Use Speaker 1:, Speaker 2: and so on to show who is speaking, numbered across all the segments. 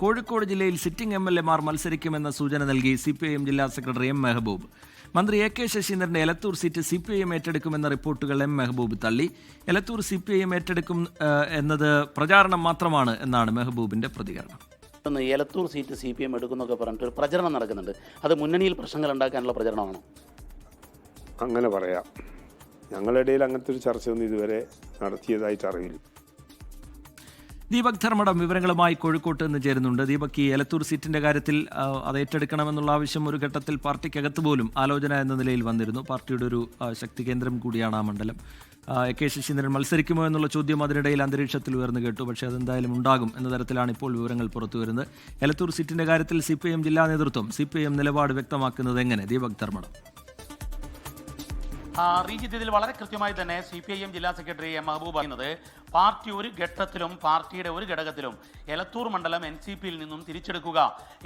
Speaker 1: കോഴിക്കോട് ജില്ലയിൽ sitting M L എമാർ മത്സരിക്കുമെന്ന സൂചന നൽകി സി പി ഐ എം ജില്ലാ സെക്രട്ടറി എം മെഹബൂബ്. മന്ത്രി A K ശശീന്ദ്രന്റെ Elathur seat C P I M ഏറ്റെടുക്കുമെന്ന റിപ്പോർട്ടുകൾ എം മെഹബൂബ് തള്ളി. Elathur C P I M ഏറ്റെടുക്കും എന്നത് പ്രചാരണം മാത്രമാണ് എന്നാണ് മെഹബൂബിന്റെ പ്രതികരണം.
Speaker 2: Elathur seat C P M എടുക്കുന്നൊക്കെ പറഞ്ഞിട്ട് ഒരു പ്രചരണം നടക്കുന്നുണ്ട്. അത് മുന്നണിയിൽ പ്രശ്നങ്ങൾ ഉണ്ടാക്കാനുള്ള പ്രചരണമാണോ?
Speaker 3: അങ്ങനെ പറയാം. ഞങ്ങളുടെ ഇടയിൽ അങ്ങനത്തെ ഒരു ചർച്ചയൊന്നും ഇതുവരെ നടത്തിയതായിട്ട് അറിയില്ല
Speaker 1: ദീപക് ധർമ്മടം വിവരങ്ങളുമായി കോഴിക്കോട്ട് നിന്ന് ചേരുന്നുണ്ട്. ദീപക് ഈ എലത്തൂർ സീറ്റിന്റെ കാര്യത്തിൽ അത് ഏറ്റെടുക്കണമെന്നുള്ള ആവശ്യം ഒരു ഘട്ടത്തിൽ പാർട്ടിക്കകത്ത് പോലും ആലോചന എന്ന നിലയിൽ വന്നിരുന്നു. പാർട്ടിയുടെ ഒരു ശക്തി കേന്ദ്രം കൂടിയാണ് ആ മണ്ഡലം. എ കെ ശശീന്ദ്രൻ മത്സരിക്കുമോ എന്നുള്ള ചോദ്യം അതിനിടയിൽ അന്തരീക്ഷത്തിൽ ഉയർന്നു കേട്ടു. പക്ഷേ അതെന്തായാലും ഉണ്ടാകും എന്ന തരത്തിലാണ് ഇപ്പോൾ വിവരങ്ങൾ പുറത്തു വരുന്നത്. എലത്തൂർ സീറ്റിന്റെ കാര്യത്തിൽ സി ജില്ലാ നേതൃത്വം സി നിലപാട് വ്യക്തമാക്കുന്നത് എങ്ങനെ? ദീപക് ധർമ്മടം.
Speaker 2: റീജിത്ത് ഇതിൽ വളരെ കൃത്യമായി തന്നെ സി പി ഐ എം ജില്ലാ സെക്രട്ടറി എം മഹബൂബ് പറയുന്നത് പാർട്ടി ഒരു ഘട്ടത്തിലും പാർട്ടിയുടെ ഒരു ഘടകത്തിലും എലത്തൂർ മണ്ഡലം എൻ സി പിയിൽ നിന്നും തിരിച്ചെടുക്കുക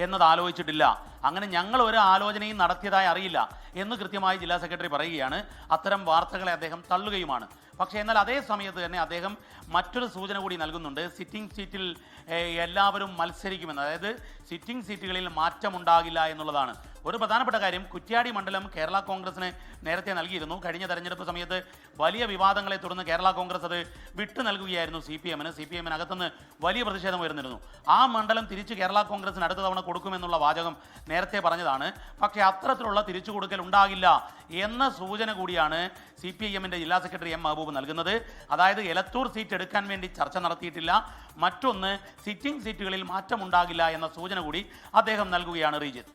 Speaker 2: എന്നത് ആലോചിച്ചിട്ടില്ല. അങ്ങനെ ഞങ്ങൾ ഒരു ആലോചനയും നടത്തിയതായി അറിയില്ല എന്ന് കൃത്യമായി ജില്ലാ സെക്രട്ടറി പറയുകയാണ്. അത്തരം വാർത്തകളെ അദ്ദേഹം തള്ളുകയുമാണ്. പക്ഷേ എന്നാൽ അതേ സമയത്ത് തന്നെ അദ്ദേഹം മറ്റൊരു സൂചന കൂടി നൽകുന്നുണ്ട്. സിറ്റിംഗ് സീറ്റിൽ എല്ലാവരും മത്സരിക്കുമെന്ന്. അതായത് സിറ്റിംഗ് സീറ്റുകളിൽ മാറ്റമുണ്ടാകില്ല എന്നുള്ളതാണ്. ഒരു പ്രധാനപ്പെട്ട കാര്യം കുറ്റ്യാടി മണ്ഡലം കേരള കോൺഗ്രസിന് നേരത്തെ നൽകിയിരുന്നു. കഴിഞ്ഞ തെരഞ്ഞെടുപ്പ് സമയത്ത് വലിയ വിവാദങ്ങളെ തുടർന്ന് കേരള കോൺഗ്രസ് അത് വിട്ടു നൽകുകയായിരുന്നു സി പി എമ്മിന്. സി പി എമ്മിന് അകത്തുനിന്ന് വലിയ പ്രതിഷേധം ഉയർന്നിരുന്നു. ആ മണ്ഡലം തിരിച്ച് കേരള കോൺഗ്രസിന് അടുത്ത തവണ കൊടുക്കുമെന്നുള്ള വാചകം നേരത്തെ പറഞ്ഞതാണ്. പക്ഷേ അത്തരത്തിലുള്ള തിരിച്ചു കൊടുക്കൽ ഉണ്ടാകില്ല എന്ന സൂചന കൂടിയാണ് സി പി ഐ എമ്മിന്റെ ജില്ലാ സെക്രട്ടറി എം മഹബൂബ് നൽകുന്നത്. അതായത് എലത്തൂർ സീറ്റ് എടുക്കാൻ വേണ്ടി ചർച്ച നടത്തിയിട്ടില്ല. മറ്റൊന്ന് സിറ്റിംഗ് സീറ്റുകളിൽ മാറ്റമുണ്ടാകില്ല എന്ന സൂചന കൂടി അദ്ദേഹം നൽകുകയാണ് റീജിത്ത്